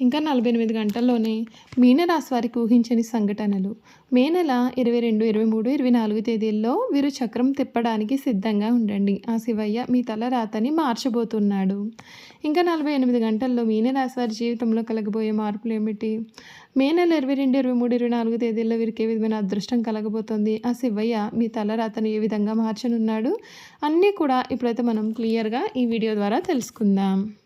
ఇంకా నలభై ఎనిమిది గంటల్లోనే మీనరాశి వారికి ఊహించని సంఘటనలు. మే నెల ఇరవై రెండు ఇరవై మూడు ఇరవై నాలుగు తేదీల్లో వీరు చక్రం తిప్పడానికి సిద్ధంగా ఉండండి. ఆ శివయ్య మీ తల రాతని మార్చబోతున్నాడు. ఇంకా నలభై ఎనిమిది గంటల్లో మీనరాశి వారి జీవితంలో కలగబోయే మార్పులు ఏమిటి? మే నెల ఇరవై రెండు ఇరవై మూడు ఇరవై నాలుగు తేదీల్లో వీరికి ఏ విధమైన అదృష్టం కలగబోతోంది? ఆ శివయ్య మీ తల రాతను ఏ విధంగా మార్చనున్నాడు? అన్నీ కూడా ఇప్పుడైతే మనం క్లియర్గా ఈ వీడియో ద్వారా తెలుసుకుందాం.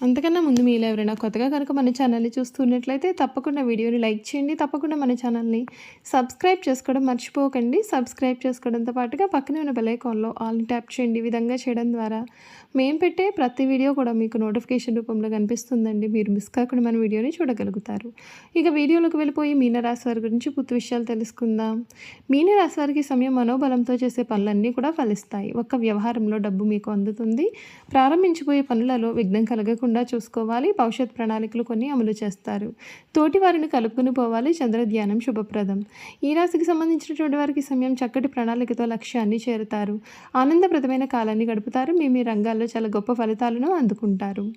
అంతకన్నా ముందు మీలో ఎవరైనా కొత్తగా కనుక మన ఛానల్ని చూస్తున్నట్లయితే తప్పకుండా వీడియోని లైక్ చేయండి తప్పకుండా మన ఛానల్ని సబ్స్క్రైబ్ చేసుకోవడం మర్చిపోకండి. సబ్స్క్రైబ్ చేసుకోవడంతో పాటుగా పక్కనే ఉన్న బెలైకాన్లో ఆల్ని ట్యాప్ చేయండి. విధంగా చేయడం ద్వారా మేము పెట్టే ప్రతి వీడియో కూడా మీకు నోటిఫికేషన్ రూపంలో కనిపిస్తుందండి. మీరు మిస్ కాకుండా మన వీడియోని చూడగలుగుతారు. ఇక వీడియోలోకి వెళ్ళిపోయి మీనరాశి వారి గురించి పూర్తి విషయాలు తెలుసుకుందాం. మీనరాశి వారికి సమయం మనోబలంతో చేసే పనులన్నీ కూడా ఫలిస్తాయి. ఒక్క వ్యవహారంలో డబ్బు మీకు అందుతుంది. ప్రారంభించిపోయే పనులలో విఘ్నం కలగకుండా చూసుకోవాలి. భవిష్యత్ ప్రణాళికలు కొన్ని అమలు చేస్తారు. తోటి వారిని కలుపుకుని పోవాలి. చంద్రధ్యానం శుభప్రదం. ఈ రాశికి సంబంధించినటువంటి వారికి సమయం చక్కటి ప్రణాళికతో లక్ష్యాన్ని చేరుతారు. ఆనందప్రదమైన కాలాన్ని గడుపుతారు. మీ మీ రంగాల్లో చాలా గొప్ప ఫలితాలను అందుకుంటారు.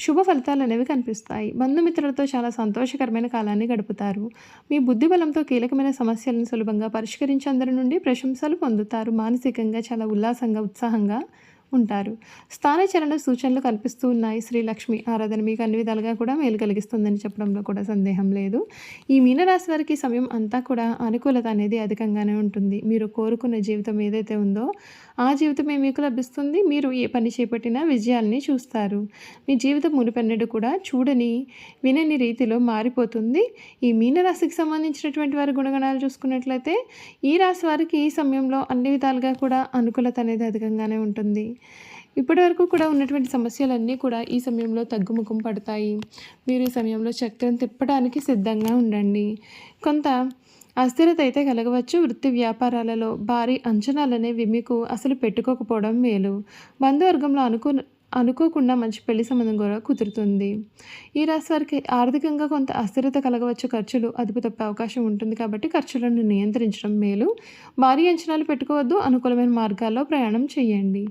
శుభ ఫలితాలు అనేవి కనిపిస్తాయి. బంధుమిత్రులతో చాలా సంతోషకరమైన కాలాన్ని గడుపుతారు. మీ బుద్ధి బలంతో కీలకమైన సమస్యలను సులభంగా పరిష్కరించి అందరి నుండి ప్రశంసలు పొందుతారు. మానసికంగా చాలా ఉల్లాసంగా ఉత్సాహంగా ఉంటారు. స్థానచరణ సూచనలు కనిపిస్తూ ఉన్నాయి. శ్రీలక్ష్మి ఆరాధన మీకు అన్ని విధాలుగా కూడా మేలు కలిగిస్తుందని చెప్పడంలో కూడా సందేహం లేదు. ఈ మీనరాశి వారికి సమయం అంతా కూడా అనుకూలత అనేది అధికంగానే ఉంటుంది. మీరు కోరుకున్న జీవితం ఏదైతే ఉందో ఆ జీవితమే మీకు లభిస్తుంది? మీరు ఏ పని చేపట్టినా విజయాల్ని చూస్తారు. మీ జీవితం మునిపెన్నడు కూడా చూడని వినని రీతిలో మారిపోతుంది. ఈ మీనరాశికి సంబంధించినటువంటి వారి గుణగణాలు చూసుకున్నట్లయితే ఈ రాశి వారికి ఈ సమయంలో అన్ని విధాలుగా కూడా అనుకూలత అనేది అధికంగానే ఉంటుంది. ఇప్పటివరకు కూడా ఉన్నటువంటి సమస్యలన్నీ కూడా ఈ సమయంలో తగ్గుముఖం పడతాయి. మీరు ఈ సమయంలో చక్రం తిప్పడానికి సిద్ధంగా ఉండండి. కొంత అస్థిరత అయితే కలగవచ్చు. వృత్తి వ్యాపారాలలో భారీ అంచనాలనేవి మీకు అసలు పెట్టుకోకపోవడం మేలు. బంధువర్గంలో అనుకు అనుకోకుండా మంచి పెళ్ళి సంబంధం కూడా కుదురుతుంది. ఈ రాశి వారికి ఆర్థికంగా కొంత అస్థిరత కలగవచ్చు. ఖర్చులు అదుపు తప్పే అవకాశం ఉంటుంది కాబట్టి ఖర్చులను నియంత్రించడం మేలు. భారీ అంచనాలు పెట్టుకోవద్దు. అనుకూలమైన మార్గాల్లో ప్రయాణం చేయండి.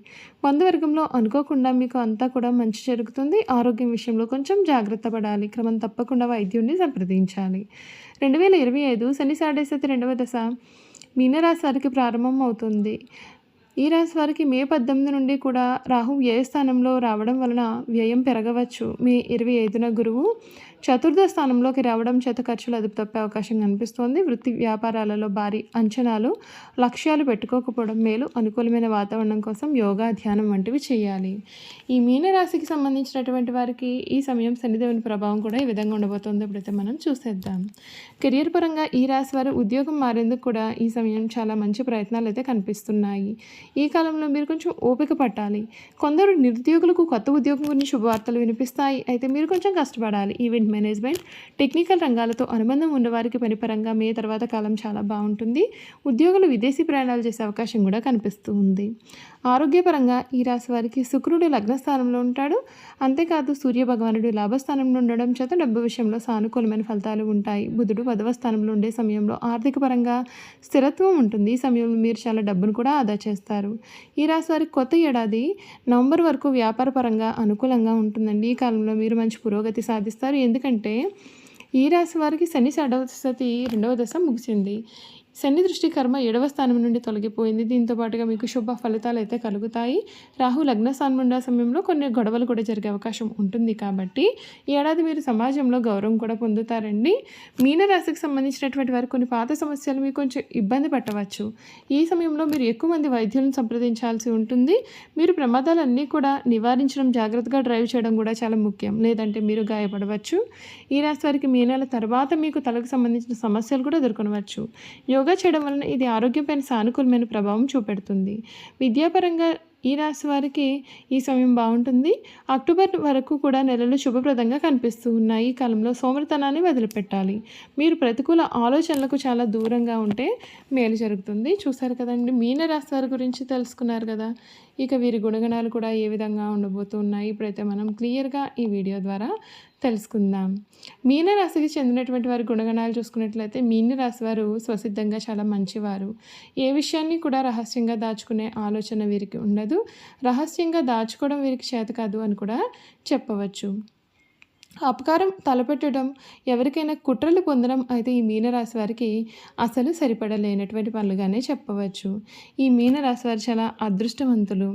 బంధువర్గంలో అనుకోకుండా మీకు అంతా కూడా మంచి జరుగుతుంది. ఆరోగ్యం విషయంలో కొంచెం జాగ్రత్త పడాలి. క్రమం తప్పకుండా వైద్యుడిని సంప్రదించాలి. రెండు వేల ఇరవై ఐదు శని సాడేసతి రెండవ దశ మీనరాశి వారికి ప్రారంభం అవుతుంది. ఈ రాశి వారికి మే పద్దెనిమిది నుండి కూడా రాహు వ్యయ స్థానంలో రావడం వలన వ్యయం పెరగవచ్చు. మే ఇరవై ఐదున గురువు చతుర్థ స్థానంలోకి రావడం చేత ఖర్చులు అదుపు తప్పే అవకాశం కనిపిస్తోంది. వృత్తి వ్యాపారాలలో భారీ అంచనాలు లక్ష్యాలు పెట్టుకోకపోవడం మేలు. అనుకూలమైన వాతావరణం కోసం యోగా ధ్యానం వంటివి చేయాలి. ఈ మీనరాశికి సంబంధించినటువంటి వారికి ఈ సమయం శనిదేవుని ప్రభావం కూడా ఈ విధంగా ఉండబోతోంది. ఇప్పుడైతే మనం చూసేద్దాం. కెరియర్ పరంగా ఈ రాశి వారు ఉద్యోగం మారేందుకు కూడా ఈ సమయం చాలా మంచి ప్రయత్నాలు అయితే కనిపిస్తున్నాయి. ఈ కాలంలో మీరు కొంచెం ఓపిక పట్టాలి. కొందరు నిరుద్యోగులకు కొత్త ఉద్యోగం గురించి శుభవార్తలు వినిపిస్తాయి. అయితే మీరు కొంచెం కష్టపడాలి. ఈవెంట్ మేనేజ్మెంట్ టెక్నికల్ రంగాలతో అనుబంధం ఉన్నవారికి పనిపరంగా మే తర్వాత కాలం చాలా బాగుంటుంది. ఉద్యోగులు విదేశీ ప్రయాణాలు చేసే అవకాశం కూడా కనిపిస్తూ ఉంది ఆరోగ్యపరంగా ఈ రాశి వారికి శుక్రుడు లగ్నస్థానంలో ఉంటాడు. అంతేకాదు సూర్య భగవానుడు లాభస్థానంలో ఉండడం చేత డబ్బు విషయంలో సానుకూలమైన ఫలితాలు ఉంటాయి. బుధుడు పదవ స్థానంలో ఉండే సమయంలో ఆర్థిక పరంగా స్థిరత్వం ఉంటుంది. ఈ సమయంలో మీరు చాలా డబ్బును కూడా ఆదా చేస్తారు. ఈ రాశి వారికి కొత్త ఏడాది నవంబర్ వరకు వ్యాపారపరంగా అనుకూలంగా ఉంటుందండి. ఈ కాలంలో మీరు మంచి పురోగతి సాధిస్తారు. ఎందుకంటే ఈ రాశి వారికి శని షడవ దశతి రెండవ దశ ముగిసింది. శని దృష్టి కర్మ ఏడవ స్థానం నుండి తొలగిపోయింది. దీంతో పాటుగా మీకు శుభ ఫలితాలు అయితే కలుగుతాయి. రాహు లగ్న స్థానం ఉండే సమయంలో కొన్ని గొడవలు కూడా జరిగే అవకాశం ఉంటుంది కాబట్టి ఏడాది మీరు సమాజంలో గౌరవం కూడా పొందుతారండి. మీనరాశికి సంబంధించినటువంటి వారు కొన్ని పాత సమస్యలు మీకు కొంచెం ఇబ్బంది పట్టవచ్చు. ఈ సమయంలో మీరు ఎక్కువ మంది వైద్యులను సంప్రదించాల్సి ఉంటుంది. మీరు ప్రమాదాలన్నీ కూడా నివారించడం జాగ్రత్తగా డ్రైవ్ చేయడం కూడా చాలా ముఖ్యం. లేదంటే మీరు గాయపడవచ్చు. ఈ రాశి వారికి మీ నెల తర్వాత మీకు తలకు సంబంధించిన సమస్యలు కూడా ఎదుర్కొనవచ్చు. యోగ చేయడం వలన ఇది ఆరోగ్యపైన సానుకూలమైన ప్రభావం చూపెడుతుంది. విద్యాపరంగా ఈ రాశి వారికి ఈ సమయం బాగుంటుంది. అక్టోబర్ వరకు కూడా నెలలు శుభప్రదంగా కనిపిస్తూ ఉన్నాయి. ఈ కాలంలో సోమరితనాన్ని వదిలిపెట్టాలి. మీరు ప్రతికూల ఆలోచనలకు చాలా దూరంగా ఉంటే మేలు జరుగుతుంది. చూసారు కదండి మీన రాశి వారి గురించి తెలుసుకున్నారు కదా. ఇక వీరి గుణగణాలు కూడా ఏ విధంగా ఉండబోతున్నాయి? ఇప్పుడైతే మనం క్లియర్గా ఈ వీడియో ద్వారా తెలుసుకుందాం. మీనరాశికి చెందినటువంటి వారి గుణగణాలు చూసుకున్నట్లయితే మీనరాశి వారు స్వసిద్ధంగా చాలా మంచివారు. ఏ విషయాన్ని కూడా రహస్యంగా దాచుకునే ఆలోచన వీరికి ఉండదు. రహస్యంగా దాచుకోవడం వీరికి చేత కాదు అని కూడా చెప్పవచ్చు. అపకారం తలపెట్టడం ఎవరికైనా కుట్రలు పొందడం అయితే ఈ మీనరాశి వారికి అసలు సరిపడలేనటువంటి పనులుగానే చెప్పవచ్చు. ఈ మీనరాశి వారు చాలా అదృష్టవంతులు.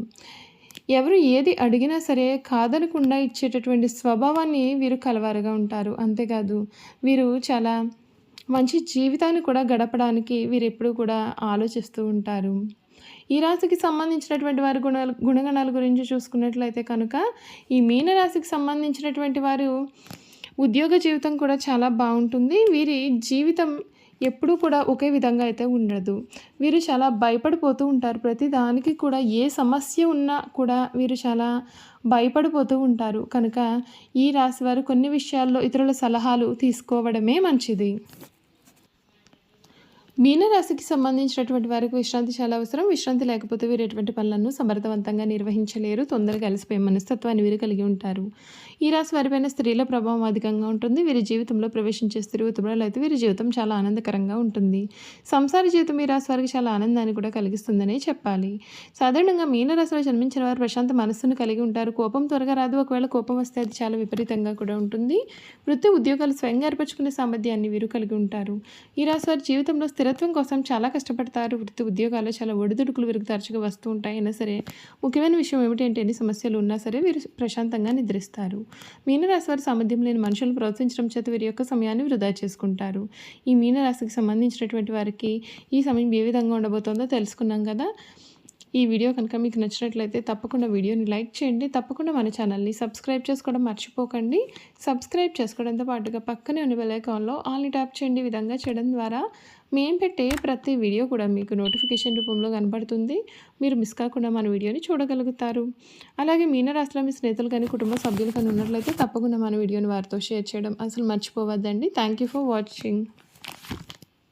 ఎవరు ఏది అడిగినా సరే కాదనకుండా ఇచ్చేటటువంటి స్వభావాన్ని వీరు కలవారుగా ఉంటారు. అంతేకాదు వీరు చాలా మంచి జీవితాన్ని కూడా గడపడానికి వీరు ఎప్పుడూ కూడా ఆలోచిస్తూ ఉంటారు. ఈ రాశికి సంబంధించినటువంటి వారి గుణ గుణగణాల గురించి చూసుకున్నట్లయితే కనుక ఈ మీన రాశికి సంబంధించినటువంటి వారు ఉద్యోగ జీవితం కూడా చాలా బాగుంటుంది. వీరి జీవితం ఎప్పుడూ కూడా ఒకే విధంగా అయితే ఉండదు. వీరు చాలా భయపడిపోతూ ఉంటారు. ప్రతి దానికి కూడా ఏ సమస్య ఉన్నా కూడా వీరు చాలా భయపడిపోతూ ఉంటారు. కనుక ఈ రాశి వారు కొన్ని విషయాల్లో ఇతరుల సలహాలు తీసుకోవడమే మంచిది. మీనరాశికి సంబంధించినటువంటి వారికి విశ్రాంతి చాలా అవసరం. విశ్రాంతి లేకపోతే వీరు ఎటువంటి పనులను సమర్థవంతంగా నిర్వహించలేరు. తొందరగా కలిసిపోయే మనస్తత్వాన్ని వీరు కలిగి ఉంటారు. ఈ రాశి వారిపైన స్త్రీల ప్రభావం అధికంగా ఉంటుంది. వీరి జీవితంలో ప్రవేశించే స్త్రీ ఉత్తరాలు అయితే వీరి జీవితం చాలా ఆనందకరంగా ఉంటుంది. సంసార జీవితం ఈ రాశి వారికి చాలా ఆనందాన్ని కూడా కలిగిస్తుందనే చెప్పాలి. సాధారణంగా మీనరాశిలో జన్మించిన వారు ప్రశాంత మనస్సును కలిగి ఉంటారు. కోపం త్వరగా రాదు. ఒకవేళ కోపం వస్తే అది చాలా విపరీతంగా కూడా ఉంటుంది. వృత్తి ఉద్యోగాలు స్వయంగా ఏర్పరచుకునే సామర్థ్యాన్ని వీరు కలిగి ఉంటారు. ఈ రాశి వారి జీవితంలో స్థిరత్వం కోసం చాలా కష్టపడతారు. వృత్తి ఉద్యోగాలు చాలా ఒడిదుడుకులు వీరికి తరచుగా వస్తూ ఉంటాయి. అయినా సరే ముఖ్యమైన విషయం ఏమిటి అంటే ఎన్ని సమస్యలు ఉన్నా సరే వీరు ప్రశాంతంగా నిద్రిస్తారు. మీనరాశి వారి సామర్థ్యం లేని మనుషులను ప్రోత్సహించడం చేత వీరి యొక్క సమయాన్ని వృధా చేసుకుంటారు. ఈ మీనరాశికి సంబంధించినటువంటి వారికి ఈ సమయం ఏ విధంగా ఉండబోతోందో తెలుసుకున్నాం కదా. ఈ వీడియో కనుక మీకు నచ్చినట్లయితే తప్పకుండా వీడియోని లైక్ చేయండి. తప్పకుండా మన ఛానల్ని సబ్స్క్రైబ్ చేసుకోవడం మర్చిపోకండి. సబ్స్క్రైబ్ చేసుకోవడంతో పాటుగా పక్కనే ఉన్న బెల్ ఆల్ని ట్యాప్ చేయండి. విధంగా చేయడం ద్వారా మేము పెట్టే ప్రతి వీడియో కూడా మీకు నోటిఫికేషన్ రూపంలో కనబడుతుంది. మీరు మిస్ కాకుండా మన వీడియోని చూడగలుగుతారు. అలాగే మీనరాశిలో మీ స్నేహితులు కానీ కుటుంబ సభ్యులు కానీ ఉన్నట్లయితే తప్పకుండా మన వీడియోని వారితో షేర్ చేయడం అసలు మర్చిపోవద్దండి. Thank you for watching